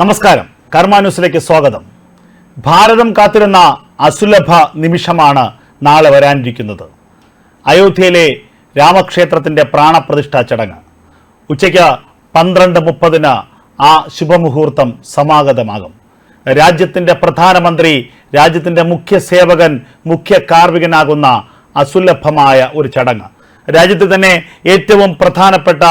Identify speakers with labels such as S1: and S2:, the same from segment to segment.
S1: നമസ്കാരം. കർമാന്യൂസിലേക്ക് സ്വാഗതം. ഭാരതം കാത്തിരുന്ന അസുലഭ നിമിഷമാണ് നാളെ വരാനിരിക്കുന്നത്. അയോധ്യയിലെ രാമക്ഷേത്രത്തിന്റെ പ്രാണപ്രതിഷ്ഠാ ചടങ്ങ്. ഉച്ചയ്ക്ക് പന്ത്രണ്ട് മുപ്പതിന് ആ ശുഭമുഹൂർത്തം സമാഗതമാകും. രാജ്യത്തിന്റെ പ്രധാനമന്ത്രി രാജ്യത്തിന്റെ മുഖ്യ സേവകൻ മുഖ്യ കാർവികനാകുന്ന അസുലഭമായ ഒരു ചടങ്ങ്. രാജ്യത്ത് തന്നെ ഏറ്റവും പ്രധാനപ്പെട്ട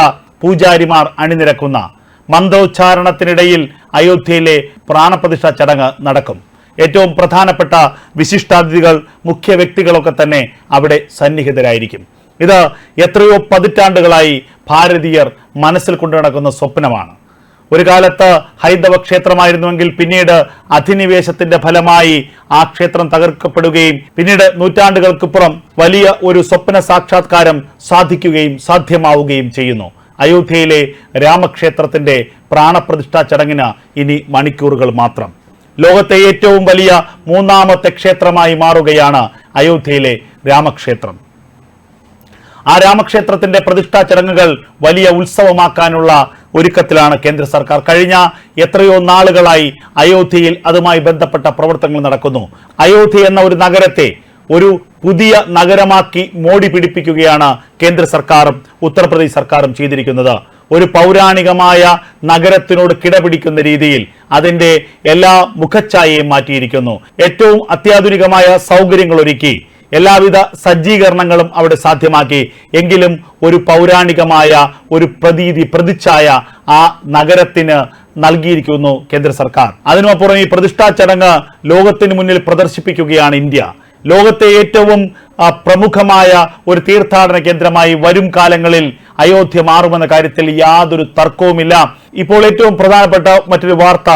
S1: പൂജാരിമാർ അണിനിരക്കുന്ന മന്ത്രോച്ചാരണത്തിനിടയിൽ അയോധ്യയിലെ പ്രാണപ്രതിഷ്ഠ ചടങ്ങ് നടക്കും. ഏറ്റവും പ്രധാനപ്പെട്ട വിശിഷ്ടാതിഥികൾ മുഖ്യ വ്യക്തികളൊക്കെ തന്നെ അവിടെ സന്നിഹിതരായിരിക്കും. ഇത് എത്രയോ പതിറ്റാണ്ടുകളായി ഭാരതീയർ മനസ്സിൽ കൊണ്ടു നടക്കുന്ന സ്വപ്നമാണ്. ഒരു കാലത്ത് ഹൈന്ദവ ക്ഷേത്രമായിരുന്നുവെങ്കിൽ പിന്നീട് അധിനിവേശത്തിന്റെ ഫലമായി ആ ക്ഷേത്രം തകർക്കപ്പെടുകയും പിന്നീട് നൂറ്റാണ്ടുകൾക്കിപ്പുറം വലിയ ഒരു സ്വപ്ന സാക്ഷാത്കാരം സാധിക്കുകയും സാധ്യമാവുകയും ചെയ്യുന്നു. അയോധ്യയിലെ രാമക്ഷേത്രത്തിന്റെ പ്രാണപ്രതിഷ്ഠാ ചടങ്ങിന് ഇനി മണിക്കൂറുകൾ മാത്രം. ലോകത്തെ ഏറ്റവും വലിയ മൂന്നാമത്തെ ക്ഷേത്രമായി മാറുകയാണ് അയോധ്യയിലെ രാമക്ഷേത്രം. ആ രാമക്ഷേത്രത്തിന്റെ പ്രതിഷ്ഠാ ചടങ്ങുകൾ വലിയ ഉത്സവമാക്കാനുള്ള ഒരുക്കത്തിലാണ് കേന്ദ്ര സർക്കാർ. കഴിഞ്ഞ എത്രയോ നാളുകളായി അയോധ്യയിൽ അതുമായി ബന്ധപ്പെട്ട പ്രവർത്തനങ്ങൾ നടക്കുന്നു. അയോധ്യ എന്ന ഒരു നഗരത്തെ ഒരു പുതിയ നഗരമാക്കി മോടി പിടിപ്പിക്കുകയാണ് കേന്ദ്ര സർക്കാരും ഉത്തർപ്രദേശ് സർക്കാരും ചെയ്തിരിക്കുന്നത്. ഒരു പൗരാണികമായ നഗരത്തിനോട് കിടപിടിക്കുന്ന രീതിയിൽ അതിന്റെ എല്ലാ മുഖച്ഛായയും മാറ്റിയിരിക്കുന്നു. ഏറ്റവും അത്യാധുനികമായ സൗകര്യങ്ങൾ ഒരുക്കി എല്ലാവിധ സജ്ജീകരണങ്ങളും അവിടെ സാധ്യമാക്കി. എങ്കിലും ഒരു പൗരാണികമായ ഒരു പ്രതീതി പ്രതിച്ഛായ ആ നഗരത്തിന് നൽകിയിരിക്കുന്നു കേന്ദ്ര സർക്കാർ. അതിനുമപ്പുറം ഈ പ്രതിഷ്ഠാ ചടങ്ങ് ലോകത്തിന് മുന്നിൽ പ്രദർശിപ്പിക്കുകയാണ് ഇന്ത്യ. ലോകത്തെ ഏറ്റവും പ്രമുഖമായ ഒരു തീർത്ഥാടന കേന്ദ്രമായി വരും കാലങ്ങളിൽ അയോധ്യ മാറുമെന്ന കാര്യത്തിൽ യാതൊരു തർക്കവുമില്ല. ഇപ്പോൾ ഏറ്റവും പ്രധാനപ്പെട്ട മറ്റൊരു വാർത്ത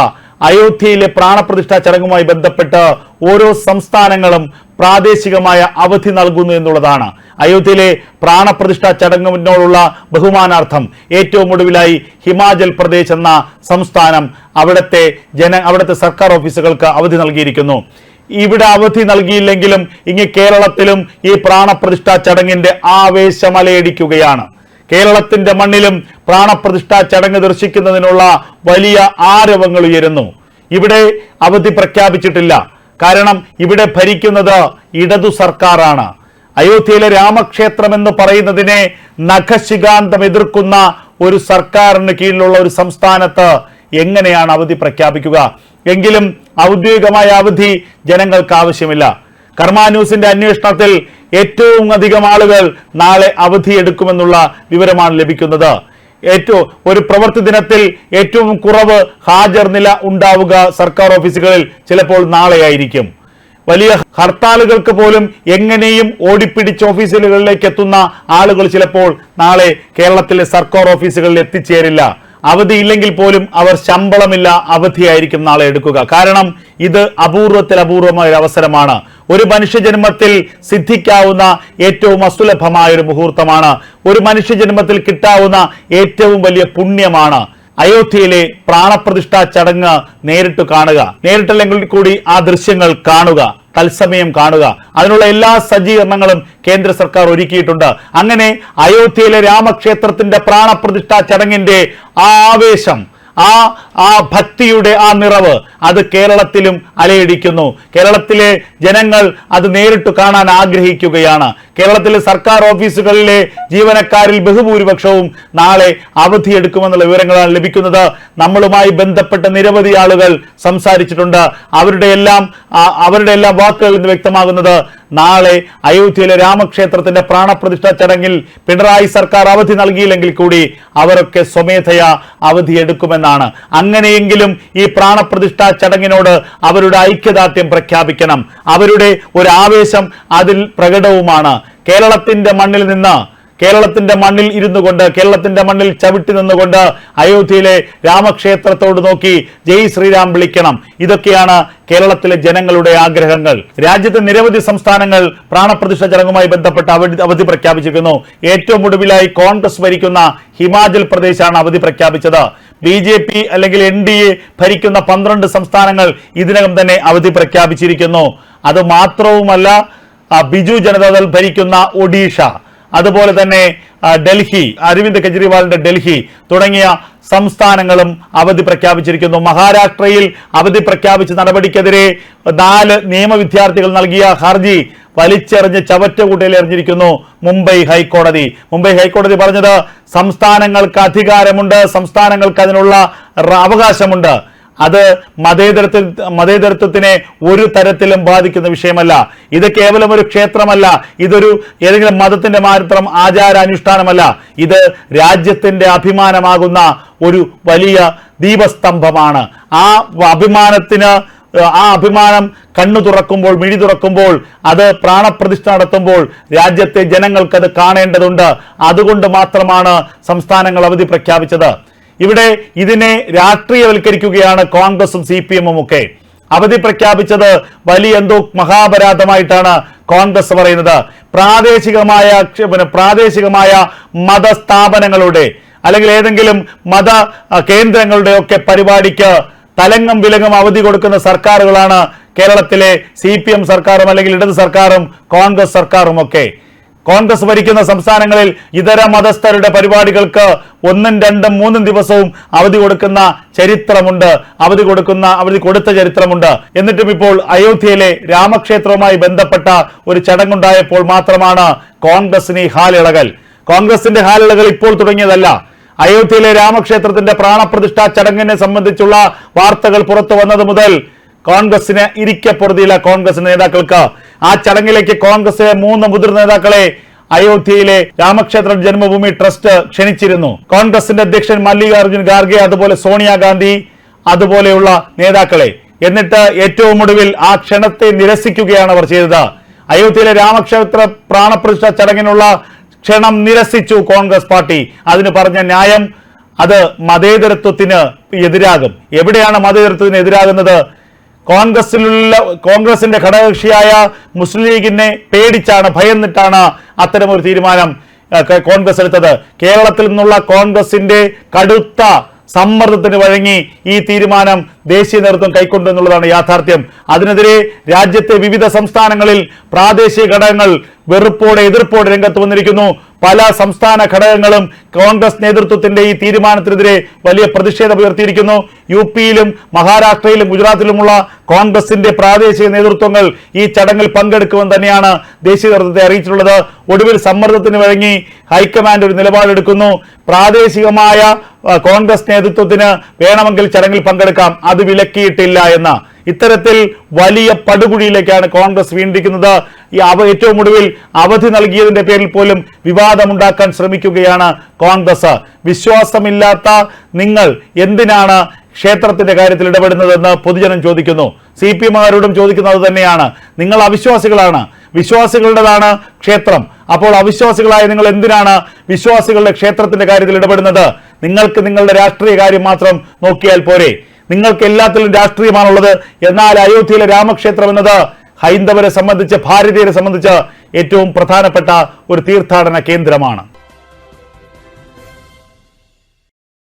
S1: അയോധ്യയിലെ പ്രാണപ്രതിഷ്ഠാ ചടങ്ങുമായി ബന്ധപ്പെട്ട് ഓരോ സംസ്ഥാനങ്ങളും പ്രാദേശികമായ അവധി നൽകുന്നു എന്നുള്ളതാണ്. അയോധ്യയിലെ പ്രാണപ്രതിഷ്ഠാ ചടങ്ങിനോടുള്ള ബഹുമാനാർത്ഥം ഏറ്റവും ഒടുവിലായി ഹിമാചൽ പ്രദേശ് എന്ന സംസ്ഥാനം അവിടുത്തെ ജന അവിടുത്തെ സർക്കാർ ഓഫീസുകൾക്ക് അവധി നൽകിയിരിക്കുന്നു. ഇവിടെ അവധി നൽകിയില്ലെങ്കിലും ഇങ്ങ് കേരളത്തിലും ഈ പ്രാണപ്രതിഷ്ഠാ ചടങ്ങിന്റെ ആവേശമലയടിക്കുകയാണ്. കേരളത്തിന്റെ മണ്ണിലും പ്രാണപ്രതിഷ്ഠാ ചടങ്ങ് ദർശിക്കുന്നതിനുള്ള വലിയ ആരവങ്ങൾ ഉയരുന്നു. ഇവിടെ അവധി പ്രഖ്യാപിച്ചിട്ടില്ല. കാരണം ഇവിടെ ഭരിക്കുന്നത് ഇടതു സർക്കാരാണ്. അയോധ്യയിലെ രാമക്ഷേത്രം എന്ന് പറയുന്നതിനെ നഖശികാന്തം എതിർക്കുന്ന ഒരു സർക്കാരിന് കീഴിലുള്ള ഒരു സംസ്ഥാനത്ത് എങ്ങനെയാണ് അവധി പ്രഖ്യാപിക്കുക? എങ്കിലും ഔദ്യോഗികമായ അവധി ജനങ്ങൾക്ക് ആവശ്യമില്ല കർമാന്യൂസിന്റെ അന്വേഷണത്തിൽ ഏറ്റവും അധികം ആളുകൾ നാളെ അവധി അവധിയെടുക്കുമെന്നുള്ള വിവരമാണ് ലഭിക്കുന്നത്. ഏറ്റവും ഒരു പ്രവൃത്തി ദിനത്തിൽ ഏറ്റവും കുറവ് ഹാജർ നില ഉണ്ടാവുക സർക്കാർ ഓഫീസുകളിൽ ചിലപ്പോൾ നാളെയായിരിക്കും. വലിയ ഹർത്താലുകൾക്ക് പോലും എങ്ങനെയും ഓടിപ്പിടിച്ച് ഓഫീസുകളിലേക്ക് എത്തുന്ന ആളുകൾ ചിലപ്പോൾ നാളെ കേരളത്തിലെ സർക്കാർ ഓഫീസുകളിൽ എത്തിച്ചേരില്ല. അവധി ഇല്ലെങ്കിൽ പോലും അവർ ശമ്പളമില്ല അവധിയായിരിക്കും നാളെ എടുക്കുക. കാരണം ഇത് അപൂർവത്തിൽ അപൂർവമായ ഒരു അവസരമാണ്. ഒരു മനുഷ്യജന്മത്തിൽ സിദ്ധിക്കാവുന്ന ഏറ്റവും അസുലഭമായ ഒരു മുഹൂർത്തമാണ്. ഒരു മനുഷ്യജന്മത്തിൽ കിട്ടാവുന്ന ഏറ്റവും വലിയ പുണ്യമാണ്. അയോധ്യയിലെ പ്രാണപ്രതിഷ്ഠാ ചടങ്ങ് നേരിട്ട് കാണുക. നേരിട്ടല്ലെങ്കിൽ കൂടി ആ ദൃശ്യങ്ങൾ കാണുക. തത്സമയം കാണുക. അതിനുള്ള എല്ലാ സജ്ജീകരണങ്ങളും കേന്ദ്ര സർക്കാർ ഒരുക്കിയിട്ടുണ്ട്. അങ്ങനെ അയോധ്യയിലെ രാമക്ഷേത്രത്തിന്റെ പ്രാണപ്രതിഷ്ഠാ ചടങ്ങിന്റെ ആ ആവേശം ആ ആ ഭക്തിയുടെ ആ നിറവ് അത് കേരളത്തിലും അലയടിക്കുന്നു. കേരളത്തിലെ ജനങ്ങൾ അത് നേരിട്ട് കാണാൻ ആഗ്രഹിക്കുകയാണ്. കേരളത്തിലെ സർക്കാർ ഓഫീസുകളിലെ ജീവനക്കാരിൽ ബഹുഭൂരിപക്ഷവും നാളെ അവധിയെടുക്കുമെന്നുള്ള വിവരങ്ങളാണ് ലഭിക്കുന്നത്. നമ്മളുമായി ബന്ധപ്പെട്ട നിരവധി ആളുകൾ സംസാരിച്ചിട്ടുണ്ട്. അവരുടെ എല്ലാം അവരുടെ എല്ലാം വാക്കുകളിൽ നിന്ന് വ്യക്തമാകുന്നത് നാളെ അയോധ്യയിലെ രാമക്ഷേത്രത്തിന്റെ പ്രാണപ്രതിഷ്ഠാ ചടങ്ങിൽ പിണറായി സർക്കാർ അവധി നൽകിയില്ലെങ്കിൽ കൂടി അവരൊക്കെ സ്വമേധയാ അവധി എടുക്കുമെന്നാണ്. അങ്ങനെയെങ്കിലും ഈ പ്രാണപ്രതിഷ്ഠാ ചടങ്ങിനോട് അവരുടെ ഐക്യദാർഢ്യം പ്രഖ്യാപിക്കണം. അവരുടെ ഒരു ആവേശം അതിൽ പ്രകടവുമാണ്. കേരളത്തിന്റെ മണ്ണിൽ നിന്ന് കേരളത്തിന്റെ മണ്ണിൽ ഇരുന്നു കൊണ്ട് കേരളത്തിന്റെ മണ്ണിൽ ചവിട്ടി നിന്നുകൊണ്ട് അയോധ്യയിലെ രാമക്ഷേത്രത്തോട് നോക്കി ജയ് ശ്രീരാം വിളിക്കണം. ഇതൊക്കെയാണ് കേരളത്തിലെ ജനങ്ങളുടെ ആഗ്രഹങ്ങൾ. രാജ്യത്തെ നിരവധി സംസ്ഥാനങ്ങൾ പ്രാണപ്രതിഷ്ഠ ചടങ്ങുമായി ബന്ധപ്പെട്ട് അവധി അവധി പ്രഖ്യാപിച്ചിരിക്കുന്നു. ഏറ്റവും ഒടുവിലായി കോൺഗ്രസ് ഭരിക്കുന്ന ഹിമാചൽ പ്രദേശാണ് അവധി പ്രഖ്യാപിച്ചത്. ബി ജെ പി അല്ലെങ്കിൽ എൻ ഡി എ ഭരിക്കുന്ന പന്ത്രണ്ട് സംസ്ഥാനങ്ങൾ ഇതിനകം തന്നെ അവധി പ്രഖ്യാപിച്ചിരിക്കുന്നു. അത് മാത്രവുമല്ല ബിജു ജനതാദൾ ഭരിക്കുന്ന ഒഡീഷ. അതുപോലെ തന്നെ ഡൽഹി അരവിന്ദ് കെജ്രിവാളിന്റെ ഡൽഹി തുടങ്ങിയ സംസ്ഥാനങ്ങളും അവധി പ്രഖ്യാപിച്ചിരിക്കുന്നു. മഹാരാഷ്ട്രയിൽ അവധി പ്രഖ്യാപിച്ച നടപടിക്കെതിരെ നാല് നിയമവിദ്യാർത്ഥികൾ നൽകിയ ഹർജി വലിച്ചെറിഞ്ഞ് ചവറ്റുകൂട്ടയിൽ എറിഞ്ഞിരിക്കുന്നു മുംബൈ ഹൈക്കോടതി. മുംബൈ ഹൈക്കോടതി പറഞ്ഞത് സംസ്ഥാനങ്ങൾക്ക് അധികാരമുണ്ട് സംസ്ഥാനങ്ങൾക്ക് അതിനുള്ള അവകാശമുണ്ട്. അത് മതേതരത്വ മതേതരത്വത്തിനെ ഒരു തരത്തിലും ബാധിക്കുന്ന വിഷയമല്ല. ഇത് കേവലം ഒരു ക്ഷേത്രമല്ല. ഇതൊരു ഏതെങ്കിലും മതത്തിന്റെ മാത്രം ആചാരാനുഷ്ഠാനമല്ല. ഇത് രാജ്യത്തിന്റെ അഭിമാനമാകുന്ന ഒരു വലിയ ദീപസ്തംഭമാണ്. ആ അഭിമാനത്തിന് ആ അഭിമാനം കണ്ണു തുറക്കുമ്പോൾ മിഴി തുറക്കുമ്പോൾ അത് പ്രാണപ്രതിഷ്ഠ നടത്തുമ്പോൾ രാജ്യത്തെ ജനങ്ങൾക്കത് കാണേണ്ടതുണ്ട്. അതുകൊണ്ട് മാത്രമാണ് സംസ്ഥാനങ്ങൾ അവധി പ്രഖ്യാപിച്ചത്. ഇവിടെ ഇതിനെ രാഷ്ട്രീയവൽക്കരിക്കുകയാണ് കോൺഗ്രസും സി പി എമ്മും ഒക്കെ. അവധി പ്രഖ്യാപിച്ചത് വലിയ എന്തോ മഹാപരാധമായിട്ടാണ് കോൺഗ്രസ് പറയുന്നത്. പ്രാദേശികമായ പിന്നെ പ്രാദേശികമായ മതസ്ഥാപനങ്ങളുടെ അല്ലെങ്കിൽ ഏതെങ്കിലും മത കേന്ദ്രങ്ങളുടെ ഒക്കെ പരിപാടിക്ക് തലങ്ങും വിലങ്ങും അവധി കൊടുക്കുന്ന സർക്കാരുകളാണ് കേരളത്തിലെ സി സർക്കാരും അല്ലെങ്കിൽ ഇടത് സർക്കാരും കോൺഗ്രസ് സർക്കാരും ഒക്കെ. കോൺഗ്രസ് ഭരിക്കുന്ന സംസ്ഥാനങ്ങളിൽ ഇതര മതസ്ഥരുടെ പരിപാടികൾക്ക് ഒന്നും രണ്ടും മൂന്നും ദിവസവും അവധി കൊടുക്കുന്ന ചരിത്രമുണ്ട്. അവധി കൊടുക്കുന്ന അവധി കൊടുത്ത ചരിത്രമുണ്ട്. എന്നിട്ടും ഇപ്പോൾ അയോധ്യയിലെ രാമക്ഷേത്രവുമായി ബന്ധപ്പെട്ട ഒരു ചടങ്ങുണ്ടായപ്പോൾ മാത്രമാണ് കോൺഗ്രസിന് ഈ ഹാലിളകൽ. കോൺഗ്രസിന്റെ ഹാലിളകൾ ഇപ്പോൾ തുടങ്ങിയതല്ല. അയോധ്യയിലെ രാമക്ഷേത്രത്തിന്റെ പ്രാണപ്രതിഷ്ഠാ ചടങ്ങിനെ സംബന്ധിച്ചുള്ള വാർത്തകൾ പുറത്തു വന്നത് മുതൽ കോൺഗ്രസിന് ഇരിക്കപ്പുറതിയില്ല കോൺഗ്രസ് നേതാക്കൾക്ക് ആ ചടങ്ങിലേക്ക് കോൺഗ്രസിലെ മൂന്ന് മുതിർന്ന നേതാക്കളെ അയോധ്യയിലെ രാമക്ഷേത്ര ജന്മഭൂമി ട്രസ്റ്റ് ക്ഷണിച്ചിരുന്നു. കോൺഗ്രസിന്റെ അധ്യക്ഷൻ മല്ലികാർജുൻ ഖാർഗെ അതുപോലെ സോണിയാഗാന്ധി അതുപോലെയുള്ള നേതാക്കളെ. എന്നിട്ട് ഏറ്റവും ഒടുവിൽ ആ ക്ഷണത്തെ നിരസിക്കുകയാണ് അവർ ചെയ്തത്. അയോധ്യയിലെ രാമക്ഷേത്ര പ്രാണപ്രതിഷ്ഠ ചടങ്ങിനുള്ള ക്ഷണം നിരസിച്ചു കോൺഗ്രസ് പാർട്ടി. അതിന് പറഞ്ഞ ന്യായം അത് മതേതരത്വത്തിന് എതിരാകും. എവിടെയാണ് മതേതരത്വത്തിന് എതിരാകുന്നത്? കോൺഗ്രസിലുള്ള കോൺഗ്രസിന്റെ ഘടകകക്ഷിയായ മുസ്ലിം ലീഗിനെ പേടിച്ചാണ് ഭയന്നിട്ടാണ് അത്തരമൊരു തീരുമാനം കോൺഗ്രസ് എടുത്തത്. കേരളത്തിൽ നിന്നുള്ള കോൺഗ്രസിന്റെ കടുത്ത സമ്മർദ്ദത്തിന് വഴങ്ങി ഈ തീരുമാനം ദേശീയ നേതൃത്വം കൈക്കൊണ്ടു എന്നുള്ളതാണ് യാഥാർത്ഥ്യം. അതിനെതിരെ രാജ്യത്തെ വിവിധ സംസ്ഥാനങ്ങളിൽ പ്രാദേശിക ഘടകങ്ങൾ വെറുപ്പോടെ എതിർപ്പോടെ രംഗത്ത് വന്നിരിക്കുന്നു. പല സംസ്ഥാന ഘടകങ്ങളും കോൺഗ്രസ് നേതൃത്വത്തിന്റെ ഈ തീരുമാനത്തിനെതിരെ വലിയ പ്രതിഷേധം ഉയർത്തിയിരിക്കുന്നു. യു പിയിലും മഹാരാഷ്ട്രയിലും ഗുജറാത്തിലുമുള്ള കോൺഗ്രസിന്റെ പ്രാദേശിക നേതൃത്വങ്ങൾ ഈ ചടങ്ങിൽ പങ്കെടുക്കുമെന്ന് തന്നെയാണ് ദേശീയ നേതൃത്വത്തെ അറിയിച്ചിട്ടുള്ളത്. ഒടുവിൽ സമ്മർദ്ദത്തിന് വഴങ്ങി ഹൈക്കമാൻഡ് ഒരു നിലപാടെടുക്കുന്നു. പ്രാദേശികമായ കോൺഗ്രസ് നേതൃത്വത്തിന് വേണമെങ്കിൽ ചടങ്ങിൽ പങ്കെടുക്കാം. അത് വിലക്കിയിട്ടില്ല എന്ന് ഇത്തരത്തിൽ വലിയ പടുകുഴിയിലേക്കാണ് കോൺഗ്രസ് വീണ്ടിരിക്കുന്നത്. ഈ അവ ഏറ്റവും ഒടുവിൽ അവധി നൽകിയതിന്റെ പേരിൽ പോലും വിവാദമുണ്ടാക്കാൻ ശ്രമിക്കുകയാണ് കോൺഗ്രസ്. വിശ്വാസമില്ലാത്ത നിങ്ങൾ എന്തിനാണ് ക്ഷേത്രത്തിന്റെ കാര്യത്തിൽ ഇടപെടുന്നതെന്ന് പൊതുജനം ചോദിക്കുന്നു. സി പി എമ്മുകാരോടും ചോദിക്കുന്നത് തന്നെയാണ്. നിങ്ങൾ അവിശ്വാസികളാണ്. വിശ്വാസികളുടേതാണ് ക്ഷേത്രം. അപ്പോൾ അവിശ്വാസികളായ നിങ്ങൾ എന്തിനാണ് വിശ്വാസികളുടെ ക്ഷേത്രത്തിന്റെ കാര്യത്തിൽ ഇടപെടുന്നത്? നിങ്ങൾക്ക് നിങ്ങളുടെ രാഷ്ട്രീയ കാര്യം മാത്രം നോക്കിയാൽ പോരെ. നിങ്ങൾക്ക് എല്ലാത്തിലും രാഷ്ട്രീയമാണുള്ളത്. എന്നാൽ അയോധ്യയിലെ രാമക്ഷേത്രം എന്നത് ഹൈന്ദവരെ സംബന്ധിച്ച് ഭാരതീയരെ സംബന്ധിച്ച് ഏറ്റവും പ്രധാനപ്പെട്ട ഒരു തീർത്ഥാടന കേന്ദ്രമാണ്.